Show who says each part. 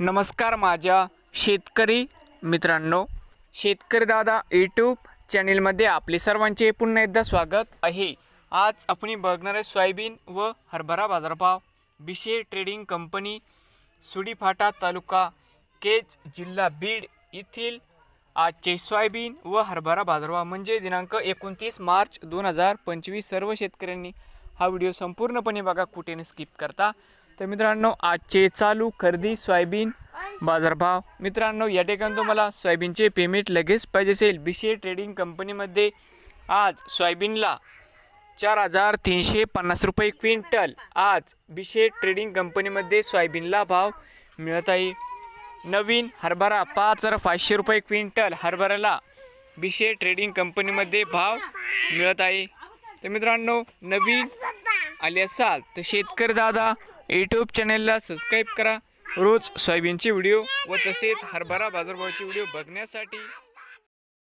Speaker 1: नमस्कार माझ्या शेतकरी मित्रांनो. शेतकरी दादा यूट्यूब चॅनेलमध्ये आपले सर्वांचे पुन्हा एकदा स्वागत आहे. आज आपण बघणार आहे सोयाबीन व हरभरा बाजारभाव. बिशे ट्रेडिंग कंपनी सुडीफाटा तालुका केज जिल्हा बीड येथील आजचे सोयाबीन व हरभरा बाजारभाव म्हणजे दिनांक एकोणतीस मार्च दोन हजार पंचवीस. सर्व शेतकऱ्यांनी हा व्हिडिओ संपूर्णपणे बघा कुठे स्किप करता. तर मित्रांनो आजचे चालू खरेदी सोयाबीन बाजारभाव. मित्रांनो या ठिकाणी तुम्हाला सोयाबीनचे पेमेंट लगेच पाहिजे असेल. बी सी ए ट्रेडिंग कंपनीमध्ये आज सोयाबीनला चार हजार तीनशे पन्नास रुपये क्विंटल आज बिशे ट्रेडिंग कंपनीमध्ये सोयाबीनला भाव मिळत आहे. नवीन हरभरा पाच हजार पाचशे रुपये क्विंटल हरभऱ्याला बिशे ट्रेडिंग कंपनीमध्ये भाव मिळत आहे. तर मित्रांनो नवीन आले असाल तर शेतकरी दादा यूट्यूब चॅनेलला सबस्क्राईब करा. रोज सोयाबीनचे व्हिडिओ व तसेच हरभरा बाजारभावाचे व्हिडिओ बघण्यासाठी